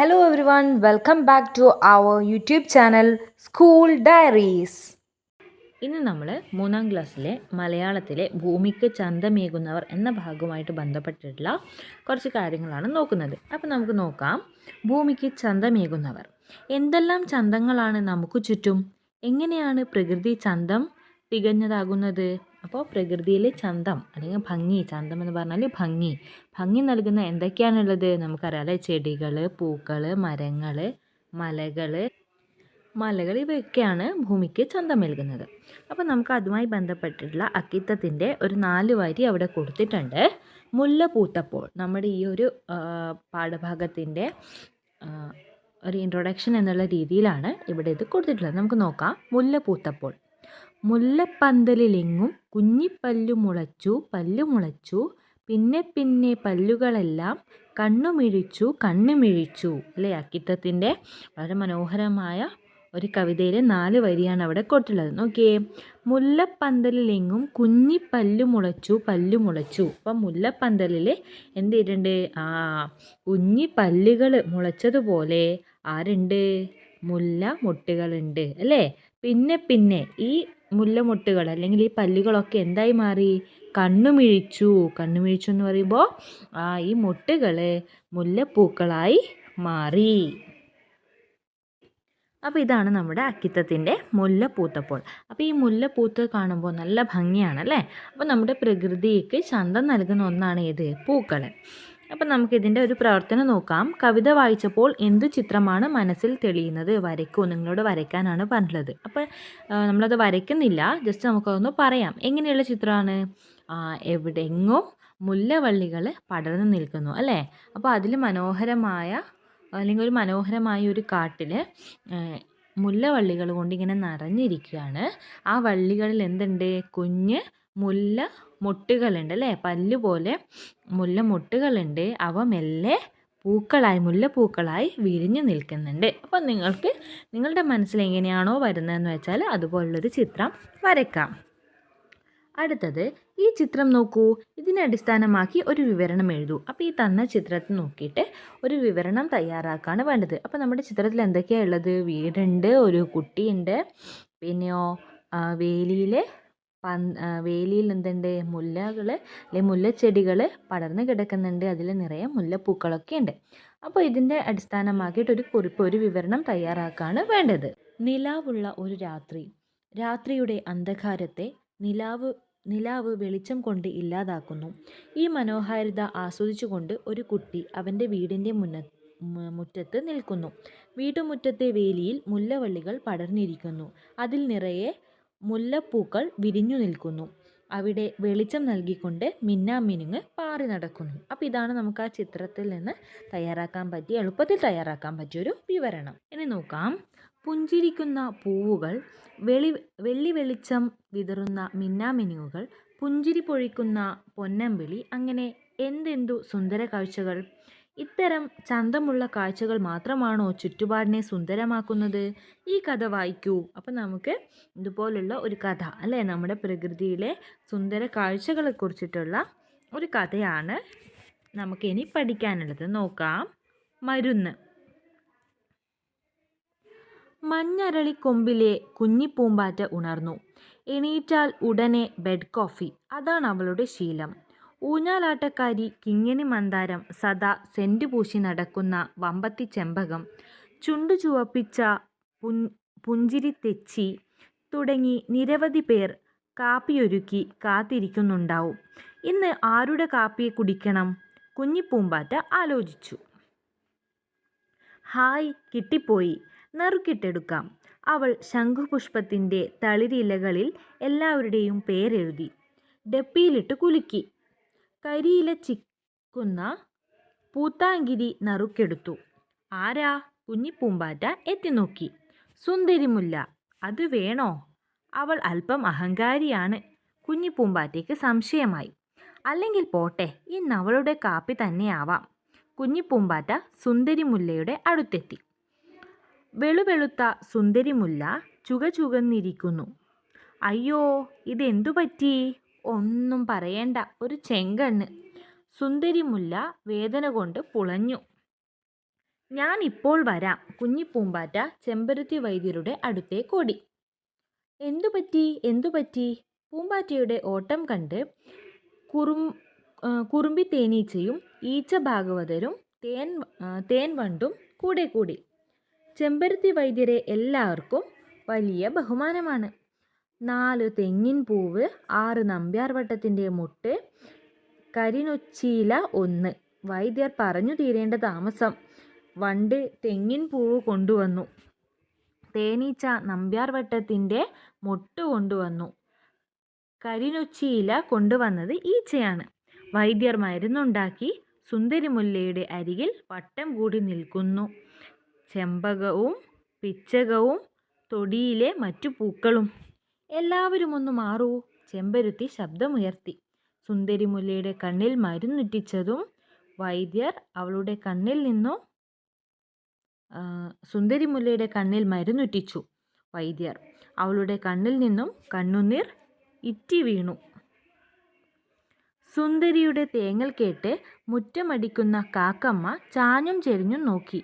Hello one welcome back to our YouTube channel school diaries ഇന്ന് നമ്മൾ മൂന്നാം ക്ലാസ്സിലെ മലയാളത്തിലെ ഭൂമിക്ക് ചന്തമേകുന്നവർ എന്ന ഭാഗവുമായിട്ട് ബന്ധപ്പെട്ടിട്ടുള്ള കുറച്ച് കാര്യങ്ങളാണ് നോക്കുന്നത്. അപ്പോൾ നമുക്ക് നോക്കാം. ഭൂമിക്ക് ചന്തമേകുന്നവർ. എന്തെല്ലാം ചന്തങ്ങളാണ് നമുക്ക് ചുറ്റും? എങ്ങനെയാണ് പ്രകൃതി ചന്തം? തികഞ്ഞതാകുന്നത്. അപ്പോൾ പ്രകൃതിയിലെ ചന്തം അല്ലെങ്കിൽ ഭംഗി ചന്തം എന്ന് പറഞ്ഞാൽ ഭംഗി. ഭംഗി നൽകുന്ന എന്തൊക്കെയാണുള്ളത്? നമുക്കറിയാലേ ചെടികൾ പൂക്കൾ മരങ്ങൾ മലകൾ മലകൾ ഇവയൊക്കെയാണ് ഭൂമിക്ക് ചന്തം നൽകുന്നത്. അപ്പോൾ നമുക്ക് അതുമായി ബന്ധപ്പെട്ടിട്ടുള്ള അക്കിത്തത്തിന്റെ ഒരു നാല് വരി അവിടെ കൊടുത്തിട്ടുണ്ട്. മുല്ല പൂത്തപ്പോൾ. നമ്മുടെ ഈ ഒരു പാഠഭാഗത്തിന്റെ ഒരു ഇൻട്രൊഡക്ഷൻ എന്നുള്ള രീതിയിലാണ് ഇവിടെ ഇത് കൊടുത്തിട്ടുള്ളത്. നമുക്ക് നോക്കാം. മുല്ല പൂത്തപ്പോൾ. മുല്ലപ്പന്തലിലെങ്ങും കുഞ്ഞിപ്പല്ലു മുളച്ചു പല്ലു മുളച്ചു. പിന്നെ പിന്നെ പല്ലുകളെല്ലാം കണ്ണുമിഴിച്ചു കണ്ണുമിഴിച്ചു. അല്ലേ? അക്കിത്തത്തിന്റെ വളരെ മനോഹരമായ ഒരു കവിതയിലെ നാല് വരിയാണ് അവിടെ കൊട്ടുള്ളത്. നോക്കിയേ. മുല്ലപ്പന്തലിലെങ്ങും കുഞ്ഞി പല്ലു മുളച്ചു പല്ലു മുളച്ചു. അപ്പം മുല്ലപ്പന്തലിൽ എന്ത് ചെയ്തിട്ടുണ്ട് ആ കുഞ്ഞി പല്ലുകൾ മുളച്ചതുപോലെ ആരുണ്ട്? മുല്ല മുട്ടുകളുണ്ട്. അല്ലേ? പിന്നെ പിന്നെ ഈ മുല്ലമൊട്ടുകൾ അല്ലെങ്കിൽ ഈ പല്ലുകളൊക്കെ എന്തായി മാറി? കണ്ണുമിഴിച്ചു കണ്ണുമിഴിച്ചു എന്ന് പറയുമ്പോൾ ആ ഈ മൊട്ടുകൾ മുല്ലപ്പൂക്കളായി മാറി. അപ്പോൾ ഇതാണ് നമ്മുടെ അക്കിത്തത്തിന്റെ മുല്ലപ്പൂത്തപ്പോൾ. അപ്പോൾ ഈ മുല്ലപ്പൂത്ത് കാണുമ്പോൾ നല്ല ഭംഗിയാണല്ലേ അപ്പോൾ നമ്മുടെ പ്രകൃതിക്ക് ചന്തം നൽകുന്ന ഒന്നാണ് ഏത്? പൂക്കൾ അപ്പം നമുക്കിതിന്റെ ഒരു പ്രവർത്തനം നോക്കാം. കവിത വായിച്ചപ്പോൾ എന്ത് ചിത്രമാണ് മനസ്സിൽ തെളിയുന്നത്? വരയ്ക്കൂ. നിങ്ങളോട് വരയ്ക്കാനാണ് പറഞ്ഞിട്ടുള്ളത് അപ്പം നമ്മളത് വരയ്ക്കുന്നില്ല. ജസ്റ്റ് നമുക്കതൊന്ന് പറയാം. എങ്ങനെയുള്ള ചിത്രമാണ്? എവിടെ എങ്ങോ മുല്ലവള്ളികൾ പടർന്നു നിൽക്കുന്നു അല്ലേ? അപ്പോൾ അതിൽ മനോഹരമായ അല്ലെങ്കിൽ ഒരു മനോഹരമായ ഒരു കാട്ടിൽ മുല്ലവള്ളികൾ കൊണ്ട് ഇങ്ങനെ നിറഞ്ഞിരിക്കുകയാണ്. ആ വള്ളികളിൽ എന്തുണ്ട്? കുഞ്ഞ് മുല്ല മൊട്ടുകളുണ്ട് അല്ലേ? പല്ല് പോലെ മുല്ല മൊട്ടുകളുണ്ട്. അവ മെല്ലെ പൂക്കളായി മുല്ലപ്പൂക്കളായി വിരിഞ്ഞു നിൽക്കുന്നുണ്ട്. അപ്പോൾ നിങ്ങൾക്ക് നിങ്ങളുടെ മനസ്സിൽ എങ്ങനെയാണോ വരുന്നതെന്ന് വെച്ചാൽ അതുപോലുള്ളൊരു ചിത്രം വരയ്ക്കാം. അടുത്തത് ഈ ചിത്രം നോക്കൂ. ഇതിനെ അടിസ്ഥാനമാക്കി ഒരു വിവരണം എഴുതൂ. അപ്പോൾ ഈ തന്ന ചിത്രത്തിൽ നോക്കിയിട്ട് ഒരു വിവരണം തയ്യാറാക്കാണ് വേണ്ടത്. അപ്പോൾ നമ്മുടെ ചിത്രത്തിൽ എന്തൊക്കെയാണ് ഉള്ളത്? വീടുണ്ട് ഒരു കുട്ടിയുണ്ട് പിന്നെയോ വേലിയിൽ വേലിയിൽ എന്തുണ്ട്? മുല്ലകൾ അല്ലെങ്കിൽ മുല്ലച്ചെടികൾ പടർന്ന് കിടക്കുന്നുണ്ട്. അതിൽ നിറയെ മുല്ലപ്പൂക്കളൊക്കെ ഉണ്ട് അപ്പോൾ ഇതിന്റെ അടിസ്ഥാനമാക്കിയിട്ട് ഒരു കുറിപ്പ് ഒരു വിവരണം തയ്യാറാക്കാണ് വേണ്ടത്. നിലാവുള്ള ഒരു രാത്രി. രാത്രിയുടെ അന്ധകാരത്തെ നിലാവ് നിലാവ് വെളിച്ചം കൊണ്ട് ഇല്ലാതാക്കുന്നു. ഈ മനോഹാരിത ആസ്വദിച്ചുകൊണ്ട് ഒരു കുട്ടി അവന്റെ വീടിന്റെ മുന്ന മുറ്റത്ത് നിൽക്കുന്നു. വീട്ടുമുറ്റത്തെ വേലിയിൽ മുല്ലവള്ളികൾ പടർന്നിരിക്കുന്നു. അതിൽ നിറയെ മുല്ലപ്പൂക്കൾ വിരിഞ്ഞു നിൽക്കുന്നു. അവിടെ വെളിച്ചം നൽകിക്കൊണ്ട് മിന്നാമിനുങ്ങ് പാറി നടക്കുന്നു. അപ്പോൾ ഇതാണ് നമുക്ക് ആ ചിത്രത്തിൽ നിന്ന് തയ്യാറാക്കാൻ പറ്റിയ എളുപ്പത്തിൽ തയ്യാറാക്കാൻ പറ്റിയൊരു വിവരണം. ഇനി നോക്കാം. പുഞ്ചിരിക്കുന്ന പൂവുകൾ വെളി വെള്ളി വെളിച്ചം വിതറുന്ന മിന്നാമിനുങ്ങുകൾ പുഞ്ചിരി പൊഴിക്കുന്ന പൊന്നമ്പിളി അങ്ങനെ എന്തെന്തു സുന്ദര കാഴ്ചകൾ ഇത്തരം ചന്തമുള്ള കാഴ്ചകൾ മാത്രമാണോ ചുറ്റുപാടിനെ സുന്ദരമാക്കുന്നത്? ഈ കഥ വായിക്കൂ. അപ്പം നമുക്ക് ഇതുപോലുള്ള ഒരു കഥ അല്ലേ? നമ്മുടെ പ്രകൃതിയിലെ സുന്ദര കാഴ്ചകളെ കുറിച്ചിട്ടുള്ള ഒരു കഥയാണ് നമുക്കിനി പഠിക്കാനുള്ളത്. നോക്കാം. മരുന്ന്. മഞ്ഞരളിക്കൊമ്പിലെ കുഞ്ഞിപ്പൂമ്പാറ്റ ഉണർന്നു. എണീറ്റാൽ ഉടനെ ബെഡ് കോഫി അതാണ് അവളുടെ ശീലം. ഊഞ്ഞാലാട്ടക്കാരി കിങ്ങിണി മന്ദാരം സദാ സെന്റ് പൂശി നടക്കുന്ന വമ്പത്തി ചെമ്പകം ചുണ്ടു ചുവപ്പിച്ച പുഞ്ചിരി തെച്ചി തുടങ്ങി നിരവധി പേർ കാപ്പിയൊരുക്കി കാത്തിരിക്കുന്നുണ്ടാവും. ഇന്ന് ആരുടെ കാപ്പിയെ കുടിക്കണം? കുഞ്ഞിപ്പൂമ്പാറ്റ ആലോചിച്ചു. ഹായ് കിട്ടിപ്പോയി. നറുക്കിട്ടെടുക്കാം. അവൾ ശംഖുപുഷ്പത്തിന്റെ തളിരിലകളിൽ എല്ലാവരുടെയും പേരെഴുതി. ഡപ്പിയിലിട്ട് കുലുക്കി. കരിയില ചിക്കുന്ന പൂത്താങ്കിരി നറുക്കെടുത്തു. ആരാ? കുഞ്ഞിപ്പൂമ്പാറ്റ എത്തിനോക്കി. സുന്ദരിമുല്ല അത് വേണോ? അവൾ അല്പം അഹങ്കാരിയാണ്. കുഞ്ഞിപ്പൂമ്പാറ്റയ്ക്ക് സംശയമായി. അല്ലെങ്കിൽ പോട്ടെ ഇന്ന് അവളുടെ കാപ്പി തന്നെയാവാം. കുഞ്ഞിപ്പൂമ്പാറ്റ സുന്ദരിമുല്ലയുടെ അടുത്തെത്തി. വെളുവെളുത്ത സുന്ദരിമുല്ല ചുക ചുകന്നിരിക്കുന്നു അയ്യോ ഇതെന്തു പറ്റി ഒന്നും പറയണ്ട. ഒരു ചെങ്കണ്ണ്. സുന്ദരിമുല്ല വേദന കൊണ്ട് പുളഞ്ഞു. ഞാൻ ഇപ്പോൾ വരാം. കുഞ്ഞിപ്പൂമ്പാറ്റ ചെമ്പരുത്തി വൈദ്യരുടെ അടുത്തേക്കോടി എന്തു എന്തുപറ്റി എന്തു പറ്റി? പൂമ്പാറ്റയുടെ ഓട്ടം കണ്ട് കുറും കുറുമ്പി തേനീച്ചയും ഈച്ച ഭാഗവതരും തേൻ തേൻ വണ്ടും കൂടെ കൂടി. ചെമ്പരുത്തി വൈദ്യരെ എല്ലാവർക്കും വലിയ ബഹുമാനമാണ്. നാല് തെങ്ങിൻ പൂവ് ആറ് നമ്പ്യാർ വട്ടത്തിന്റെ മുട്ട് കരിനൊച്ചിയില ഒന്ന്. വൈദ്യർ പറഞ്ഞു തീരേണ്ട താമസം. വണ്ട് തെങ്ങിൻ പൂവ് കൊണ്ടുവന്നു. തേനീച്ച നമ്പ്യാർ വട്ടത്തിന്റെ മുട്ട് കൊണ്ടുവന്നു. കരിനൊച്ചിയില കൊണ്ടുവന്നത് ഈച്ചയാണ്. വൈദ്യർ മരുന്നുണ്ടാക്കി സുന്ദരിമുല്ലയുടെ അരികിൽ വട്ടം കൂടി നിൽക്കുന്നു. ചെമ്പകവും പിച്ചകവും തൊടിയിലെ മറ്റു പൂക്കളും. എല്ലാവരും ഒന്ന് മാറൂ. ചെമ്പരുത്തി ശബ്ദമുയർത്തി. സുന്ദരിമുല്ലയുടെ കണ്ണിൽ മരുന്നുറ്റിച്ചതും വൈദ്യർ അവളുടെ കണ്ണിൽ നിന്നും സുന്ദരിമുല്ലയുടെ കണ്ണിൽ മരുന്നുറ്റിച്ചു. വൈദ്യർ അവളുടെ കണ്ണിൽ നിന്നും കണ്ണുനീർ ഇറ്റി വീണു. സുന്ദരിയുടെ തേങ്ങൽ കേട്ട് മുറ്റമടിക്കുന്ന കാക്കമ്മ ചാഞ്ഞും ചെരിഞ്ഞും നോക്കി.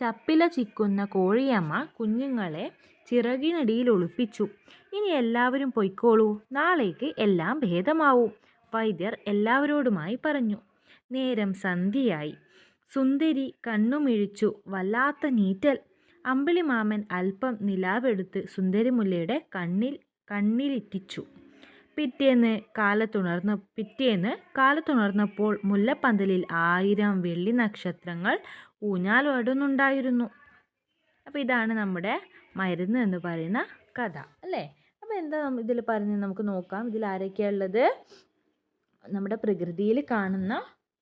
ചപ്പില ചിക്കുന്ന കോഴിയമ്മ കുഞ്ഞുങ്ങളെ ചിറകിനടിയിൽ ഒളിപ്പിച്ചു ഇനി എല്ലാവരും പൊയ്ക്കോളൂ. നാളേക്ക് എല്ലാം ഭേദമാവും വൈദ്യർ എല്ലാവരോടുമായി പറഞ്ഞു. നേരം സന്ധ്യയായി. സുന്ദരി കണ്ണുമിഴിച്ചു വല്ലാത്ത നീറ്റൽ. അമ്പിളിമാമൻ അല്പം നിലാവെടുത്ത് സുന്ദരിമുല്ലയുടെ കണ്ണിൽ കണ്ണിലിറ്റിച്ചു. പിറ്റേന്ന് കാലത്തുണർന്ന പിറ്റേന്ന് കാലത്തുണർന്നപ്പോൾ മുല്ലപ്പന്തലിൽ ആയിരം വെള്ളി നക്ഷത്രങ്ങൾ ഊഞ്ഞാലോടുന്നുണ്ടായിരുന്നു അപ്പോൾ ഇതാണ് നമ്മുടെ മരുന്ന് എന്ന് പറയുന്ന കഥ അല്ലേ? അപ്പോൾ എന്താ ഇതിൽ പറഞ്ഞ് നമുക്ക് നോക്കാം. ഇതിൽ ആരൊക്കെയാണ് ഉള്ളത്? നമ്മുടെ പ്രകൃതിയിൽ കാണുന്ന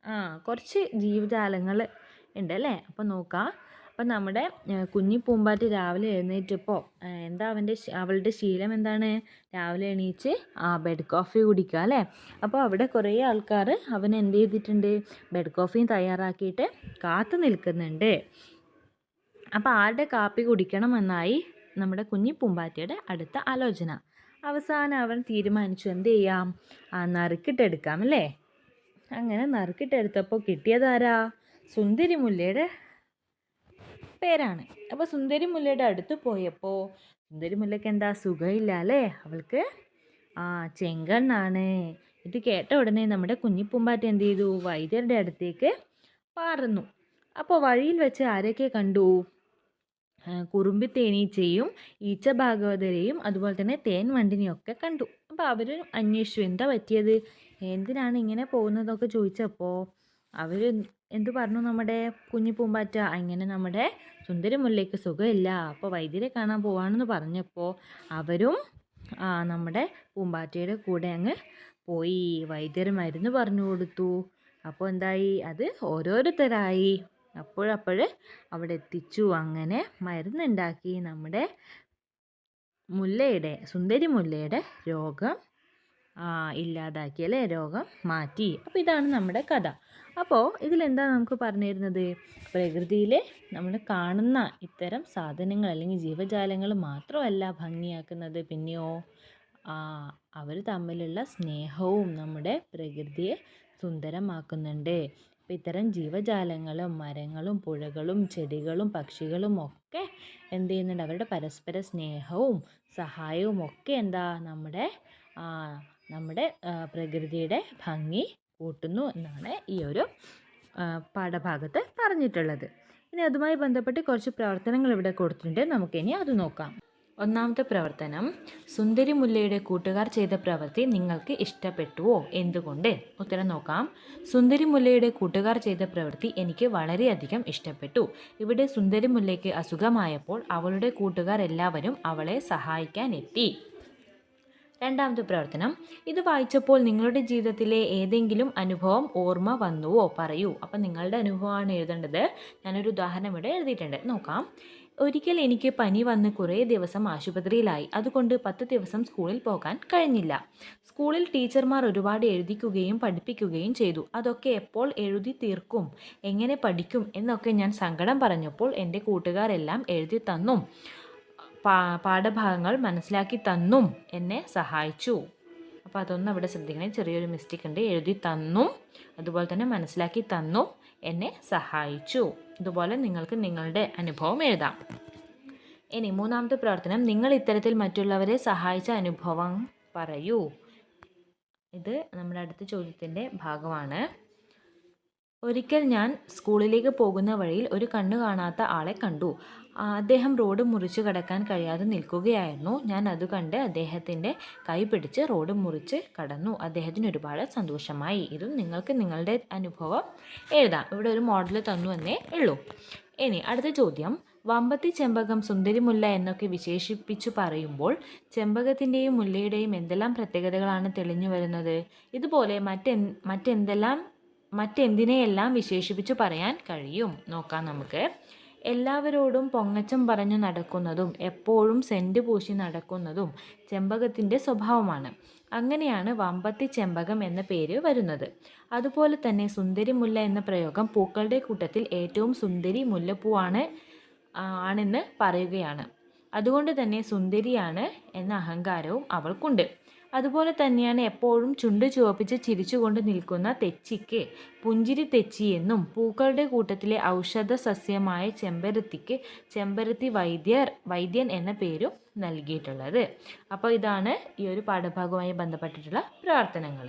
ആ കുറച്ച് ജീവജാലങ്ങൾ ഉണ്ട് അല്ലേ? അപ്പോൾ നോക്കാം. അപ്പം നമ്മുടെ കുഞ്ഞി പൂമ്പാറ്റ് രാവിലെ എഴുന്നേറ്റപ്പോൾ എന്താ അവന്റെ അവളുടെ ശീലം എന്താണ്? രാവിലെ എണീച്ച് ആ ബെഡ് കോഫി കുടിക്കുക അല്ലേ? അപ്പോൾ അവിടെ കുറേ ആൾക്കാർ അവൻ എന്ത് ചെയ്തിട്ടുണ്ട്? ബെഡ് കോഫിയും തയ്യാറാക്കിയിട്ട് കാത്തു നിൽക്കുന്നുണ്ട്. അപ്പോൾ ആരുടെ കാപ്പി കുടിക്കണമെന്നായി നമ്മുടെ കുഞ്ഞി പൂമ്പാറ്റയുടെ അടുത്ത ആലോചന. അവസാനം അവൻ തീരുമാനിച്ചു എന്ത് ചെയ്യാം? ആ നറുക്കിട്ടെടുക്കാം അല്ലേ? അങ്ങനെ നറുക്കിട്ടെടുത്തപ്പോൾ കിട്ടിയതാരാ? സുന്ദരി മുല്ലയുടെ പേരാണ്. അപ്പോൾ സുന്ദരി മുല്ലയുടെ അടുത്ത് പോയപ്പോ സുന്ദരി മുല്ലയ്ക്ക് എന്താ സുഖമില്ല അല്ലേ? അവൾക്ക് ആ ചെങ്കണ്ണാണ്. ഇത് കേട്ട ഉടനെ നമ്മുടെ കുഞ്ഞിപ്പൂമ്പാറ്റ എന്ത് ചെയ്തു? വൈദ്യരുടെ അടുത്തേക്ക് പാറുന്നു. അപ്പോൾ വഴിയിൽ വെച്ച് ആരൊക്കെ കണ്ടു? കുറുമ്പി തേനീച്ചയും ഈച്ച ഭാഗവതരെയും അതുപോലെ തന്നെ തേൻ വണ്ടിനെയൊക്കെ കണ്ടു. അപ്പോൾ അവർ അന്വേഷിച്ചു എന്താ പറ്റിയത്? എന്തിനാണ് ഇങ്ങനെ പോകുന്നതൊക്കെ ചോദിച്ചപ്പോൾ അവർ എന്തു പറഞ്ഞു നമ്മുടെ കുഞ്ഞു പൂമ്പാറ്റ? അങ്ങനെ നമ്മുടെ സുന്ദരമുല്ലയ്ക്ക് സുഖമില്ല. അപ്പോൾ വൈദ്യരെ കാണാൻ പോവാണെന്ന് പറഞ്ഞപ്പോൾ അവരും നമ്മുടെ പൂമ്പാറ്റയുടെ കൂടെ അങ്ങ് പോയി. വൈദ്യർ മരുന്ന് പറഞ്ഞു കൊടുത്തു. അപ്പോൾ എന്തായി? അത് ഓരോരുത്തരായി. അപ്പോഴപ്പോൾ അവിടെ എത്തിച്ചു. അങ്ങനെ മരുന്നുണ്ടാക്കി. നമ്മുടെ മുല്ലയുടെ സുന്ദരി മുല്ലയുടെ രോഗം ഇല്ലാതാക്കി അല്ലേ രോഗം മാറ്റി. അപ്പോൾ ഇതാണ് നമ്മുടെ കഥ. അപ്പോൾ ഇതിലെന്താ നമുക്ക് പറഞ്ഞു തരുന്നത് പ്രകൃതിയിലെ നമ്മൾ കാണുന്ന ഇത്തരം സാധനങ്ങൾ അല്ലെങ്കിൽ ജീവജാലങ്ങൾ മാത്രമല്ല ഭംഗിയാക്കുന്നത്. പിന്നെയോ അവർ തമ്മിലുള്ള സ്നേഹവും നമ്മുടെ പ്രകൃതിയെ സുന്ദരമാക്കുന്നുണ്ട്. അപ്പം ഇത്തരം ജീവജാലങ്ങളും മരങ്ങളും പുഴകളും ചെടികളും പക്ഷികളും ഒക്കെ എന്ത് ചെയ്യുന്നുണ്ട്? അവരുടെ പരസ്പര സ്നേഹവും സഹായവും ഒക്കെ എന്താ? നമ്മുടെ നമ്മുടെ പ്രകൃതിയുടെ ഭംഗി കൂട്ടുന്നു എന്നാണ് ഈ ഒരു പാഠഭാഗത്ത് പറഞ്ഞിട്ടുള്ളത്. ഇനി അതുമായി ബന്ധപ്പെട്ട് കുറച്ച് പ്രവർത്തനങ്ങൾ ഇവിടെ കൊടുത്തിട്ടുണ്ട്. നമുക്കിനി അത് നോക്കാം. ഒന്നാമത്തെ പ്രവർത്തനം സുന്ദരി മുല്ലയുടെ കൂട്ടുകാർ ചെയ്ത പ്രവൃത്തി നിങ്ങൾക്ക് ഇഷ്ടപ്പെട്ടുവോ? എന്തുകൊണ്ട്? ഉത്തരം നോക്കാം. സുന്ദരി മുല്ലയുടെ കൂട്ടുകാർ ചെയ്ത പ്രവൃത്തി എനിക്ക് വളരെയധികം ഇഷ്ടപ്പെട്ടു. ഇവിടെ സുന്ദരി മുല്ലയ്ക്ക് അസുഖമായപ്പോൾ അവളുടെ കൂട്ടുകാർ എല്ലാവരും അവളെ സഹായിക്കാൻ എത്തി. രണ്ടാമത്തെ പ്രവർത്തനം ഇത് വായിച്ചപ്പോൾ നിങ്ങളുടെ ജീവിതത്തിലെ ഏതെങ്കിലും അനുഭവം ഓർമ്മ വന്നുവോ? പറയൂ. അപ്പം നിങ്ങളുടെ അനുഭവമാണ് എഴുതേണ്ടത്. ഞാനൊരു ഉദാഹരണം ഇവിടെ എഴുതിയിട്ടുണ്ട്. നോക്കാം. ഒരിക്കൽ എനിക്ക് പനി വന്ന് കുറേ ദിവസം ആശുപത്രിയിലായി. അതുകൊണ്ട് പത്ത് ദിവസം സ്കൂളിൽ പോകാൻ കഴിഞ്ഞില്ല. സ്കൂളിൽ ടീച്ചർമാർ ഒരുപാട് എഴുതിക്കുകയും പഠിപ്പിക്കുകയും ചെയ്തു. അതൊക്കെ എപ്പോൾ എഴുതി തീർക്കും? എങ്ങനെ പഠിക്കും? എന്നൊക്കെ ഞാൻ സങ്കടം പറഞ്ഞപ്പോൾ എന്റെ കൂട്ടുകാരെല്ലാം എഴുതി തന്നും. പാഠഭാഗങ്ങൾ മനസ്സിലാക്കി തന്നും എന്നെ സഹായിച്ചു. അപ്പോൾ അതൊന്നും അവിടെ ശ്രദ്ധിക്കണേ. ചെറിയൊരു മിസ്റ്റേക്ക് ഉണ്ട്. എഴുതി തന്നും അതുപോലെ തന്നെ മനസ്സിലാക്കി തന്നും എന്നെ സഹായിച്ചു. ഇതുപോലെ നിങ്ങൾക്ക് നിങ്ങളുടെ അനുഭവം എഴുതാം. ഇനി മൂന്നാമത്തെ പ്രവർത്തനം നിങ്ങൾ ഇത്തരത്തിൽ മറ്റുള്ളവരെ സഹായിച്ച അനുഭവം പറയൂ. ഇത് നമ്മുടെ അടുത്ത ചോദ്യത്തിന്റെ ഭാഗമാണ്. ഒരിക്കൽ ഞാൻ സ്കൂളിലേക്ക് പോകുന്ന വഴിയിൽ ഒരു കണ്ണു കാണാത്ത ആളെ കണ്ടു. അദ്ദേഹം റോഡ് മുറിച്ച് കടക്കാൻ കഴിയാതെ നിൽക്കുകയായിരുന്നു. ഞാൻ അത് കണ്ട് അദ്ദേഹത്തിന്റെ കൈ പിടിച്ച് റോഡ് മുറിച്ച് കടന്നു. അദ്ദേഹത്തിന് ഒരുപാട് സന്തോഷമായി. ഇതും നിങ്ങൾക്ക് നിങ്ങളുടെ അനുഭവം എഴുതാം. ഇവിടെ ഒരു മോഡൽ തന്നു എന്നേ ഉള്ളൂ. ഇനി അടുത്ത ചോദ്യം. വമ്പത്തി ചെമ്പകം സുന്ദരിമുല്ല എന്നൊക്കെ വിശേഷിപ്പിച്ചു പറയുമ്പോൾ ചെമ്പകത്തിന്റെയും മുല്ലയുടെയും എന്തെല്ലാം പ്രത്യേകതകളാണ് തെളിഞ്ഞു വരുന്നത്? ഇതുപോലെ മറ്റെ മറ്റെന്തെല്ലാം മറ്റെന്തിനെയെല്ലാം വിശേഷിപ്പിച്ചു പറയാൻ കഴിയും? നോക്കാം നമുക്ക്. എല്ലാവരോടും പൊങ്ങച്ചം പറഞ്ഞു നടക്കുന്നതും എപ്പോഴും സെന്റ് പൂശി നടക്കുന്നതും ചെമ്പകത്തിന്റെ സ്വഭാവമാണ്. അങ്ങനെയാണ് വമ്പത്തി ചെമ്പകം എന്ന പേര് വരുന്നത്. അതുപോലെ തന്നെ സുന്ദരി മുല്ല എന്ന പ്രയോഗം പൂക്കളുടെ കൂട്ടത്തിൽ ഏറ്റവും സുന്ദരി മുല്ലപ്പൂവാണ് ആണെന്ന് പറയുകയാണ്. അതുകൊണ്ട് തന്നെ സുന്ദരിയാണ് എന്ന അഹങ്കാരവും അവൾക്കുണ്ട്. അതുപോലെ തന്നെയാണ് എപ്പോഴും ചുണ്ട് ചുവപ്പിച്ച് ചിരിച്ചുകൊണ്ട് നിൽക്കുന്ന തെച്ചിക്ക് പുഞ്ചിരി തെച്ചി എന്നും പൂക്കളുടെ കൂട്ടത്തിലെ ഔഷധ സസ്യമായ ചെമ്പരത്തിക്ക് ചെമ്പരത്തി വൈദ്യർ വൈദ്യൻ എന്ന പേരും നൽകിയിട്ടുള്ളത്. അപ്പോൾ ഇതാണ് ഈ ഒരു പാഠഭാഗവുമായി ബന്ധപ്പെട്ടിട്ടുള്ള പ്രവർത്തനങ്ങൾ